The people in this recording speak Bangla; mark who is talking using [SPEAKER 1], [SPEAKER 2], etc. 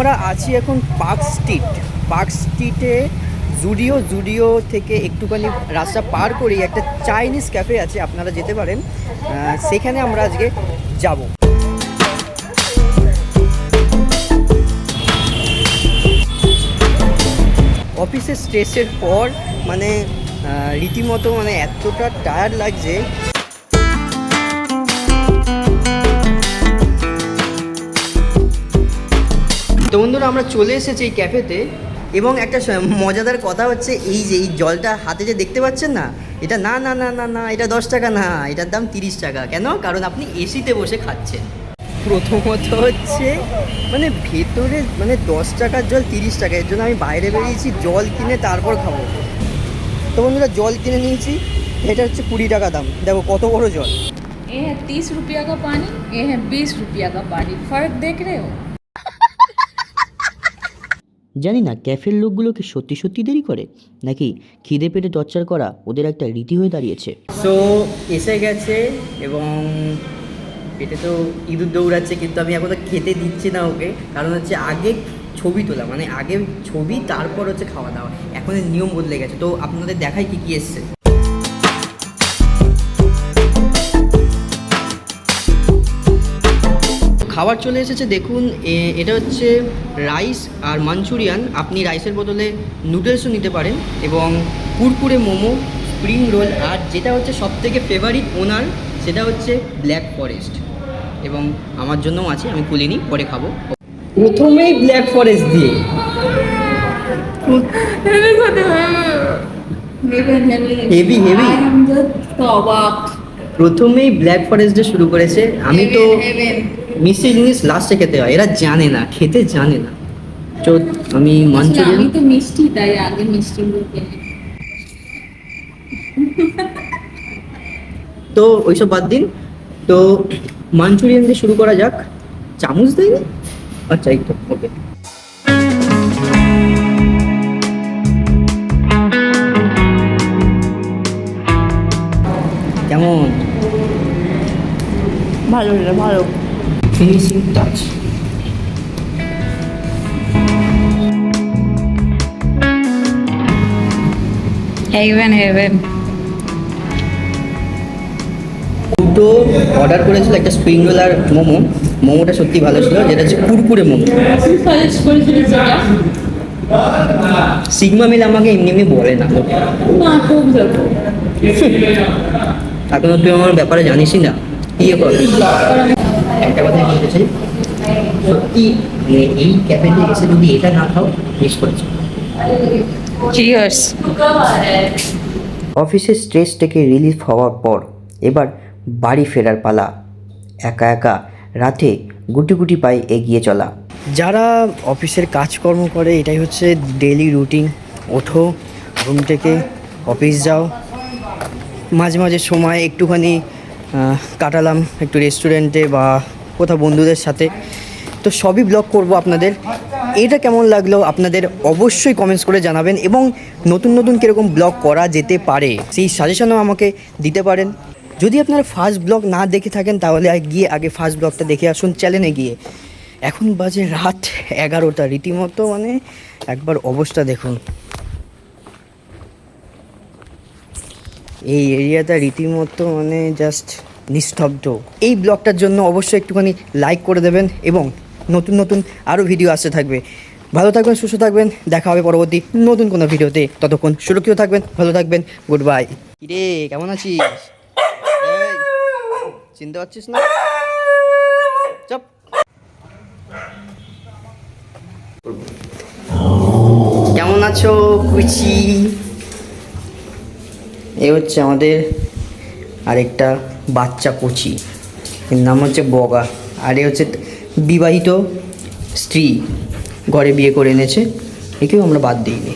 [SPEAKER 1] আমরা আছি এখন পার্ক স্ট্রিট। পার্ক স্ট্রিটে জুডিও জুডিও থেকে একটুখানি রাস্তা পার করেই একটা চাইনিজ ক্যাফে আছে, আপনারা যেতে পারেন। সেখানে আমরা আজকে যাব। অফিসের স্ট্রেসের পর মানে রীতিমতো মানে এতটা টায়ার্ড লাগছে তো বন্ধুরা, আমরা চলে এসেছি এই ক্যাফেতে এবং একটা মজাদার কথা হচ্ছে এই যে এই জলটা হাতে যে দেখতে পাচ্ছেন না, এটা না না না না না, এটা দশ টাকা, না, এটার দাম তিরিশ টাকা। কেন? কারণ আপনি এসিতে বসে খাচ্ছেন। প্রথমত হচ্ছে মানে ভেতরে মানে দশ টাকার জল তিরিশ টাকা, এর জন্য আমি বাইরে বেরিয়েছি, জল কিনে তারপর খাব। তো বন্ধুরা, জল কিনে নিয়েছি, এটা হচ্ছে কুড়ি টাকা দাম। দেখো কত বড় জল।
[SPEAKER 2] এ হ্যাঁ তিরিশ রুপিয়া কা পানি, এ হ্যাঁ বিশ রুপিয়া কা পানি। ফার্ক দেখ রে
[SPEAKER 3] জানি না ক্যাফের লোকগুলো কি সত্যি সত্যি দেরি করে? নাকি খিদে পেটে টর্চার করা ওদের একটা রীতি হয়ে দাঁড়িয়েছে?
[SPEAKER 1] সো এসে গেছে এবং পেটে তো ইঁদুর দৌড়াচ্ছে, কিন্তু আমি এখন খেতে দিচ্ছি না ওকে। কারণ হচ্ছে আগে ছবি তোলা মানে আগে ছবি, তারপর হচ্ছে খাওয়া দাওয়া। এখন নিয়ম বদলে গেছে। তো আপনাদের দেখায় কি কি এসছে? খাবার চলে এসেছে, দেখুন এটা হচ্ছে রাইস আর মাঞ্চুরিয়ান। আপনি রাইসের বদলে নুডলসও নিতে পারেন এবং কুরকুরে, মোমো, স্প্রিং রোল আর যেটা হচ্ছে সব থেকে ফেভারিট ওনার সেটা হচ্ছে ব্ল্যাক ফরেস্ট। এবং আমার জন্যও আছে, আমি খুলিনি পরে খাব। প্রথমেই ব্ল্যাক ফরেস্ট দিয়ে। হেভি হেভি প্রথমেই ব্ল্যাক ফরেস্ট দিয়ে শুরু করেছে। আমি তো মিষ্টি জিনিস লাস্টে খেতে হয়। এরা জানে না খেতে জানে না। তো আমি মাঞ্চুরিয়ান
[SPEAKER 2] আমি তো মিষ্টি তাই আগে মিষ্টি বলতে
[SPEAKER 1] তো ওইসব বাদ দিন। তো মাঞ্চুরিয়ান দিয়ে শুরু করা যাক। চামচ দেয়নি? আচ্ছা এই তো ওকে কেমন?
[SPEAKER 2] ভালো ভালো।
[SPEAKER 1] ফিনিশিং টাচ
[SPEAKER 2] হেভেন হেভেন
[SPEAKER 1] দুটো অর্ডার করেছিল একটা স্প্রিং রোল আর মোমো। মোমোটা সত্যি ভালো ছিল যেটা হচ্ছে কুরকুরে মোমো। সিগমা মিল আমাকে এমনি এমনি বলে না।
[SPEAKER 2] না খুব যাব
[SPEAKER 1] এখনও তুই আমার ব্যাপারে জানিসই না। ইয়ে কর একটা কথাই বলতে চাই। সত্যি এই ক্যাফেতে এসে যদি এটা না খাও মিস করেছ।
[SPEAKER 2] চিয়ার্স
[SPEAKER 3] অফিসের স্ট্রেস থেকে রিলিফ হওয়ার পর এবার বাড়ি ফেরার পালা। একা একা রাতে গুটি গুটি পায়ে এগিয়ে চলা।
[SPEAKER 1] যারা অফিসের কাজকর্ম করে এটাই হচ্ছে ডেলি রুটিন ওঠো ঘুম থেকে অফিস যাও। মাঝে মাঝে সময় একটুখানি কাটালাম একটু রেস্টুরেন্টে বা কোথাও বন্ধুদের সাথে। তো সবই ব্লগ করব আপনাদের। এটা কেমন লাগল আপনাদের অবশ্যই কমেন্টস করে জানাবেন এবং নতুন নতুন কীরকম ব্লগ করা যেতে পারে, সেই সাজেশনও আমাকে দিতে পারেন। যদি আপনারা ফার্স্ট ব্লগ না দেখে থাকেন, তাহলে গিয়ে আগে ফার্স্ট ব্লগটা দেখে আসুন চ্যানেলে গিয়ে। এখন বাজে রাত এগারোটা, রীতিমতো মানে একবার অবস্থা দেখুন। এই এরিয়াটা রীতিমতো মানে জাস্ট নিস্তব্ধ। এই ব্লগটার জন্য অবশ্যই একটুখানি লাইক করে দেবেন এবং নতুন নতুন আরও ভিডিও আসতে থাকবে। ভালো থাকবেন সুস্থ থাকবেন দেখা হবে পরবর্তী নতুন কোনো ভিডিওতে। ততক্ষণ সুরক্ষিত থাকবেন ভালো থাকবেন গুড বাই কিরে কেমন আছিস? চিনতে পারছিস না? চপ। কেমন আছো কুচি? এ হচ্ছে আমাদের আরেকটা বাচ্চা কচি। এর নাম হচ্ছে বগা। আর এ হচ্ছে বিবাহিত স্ত্রী ঘরে বিয়ে করে এনেছে। একেও আমরা বাদ দিইনি।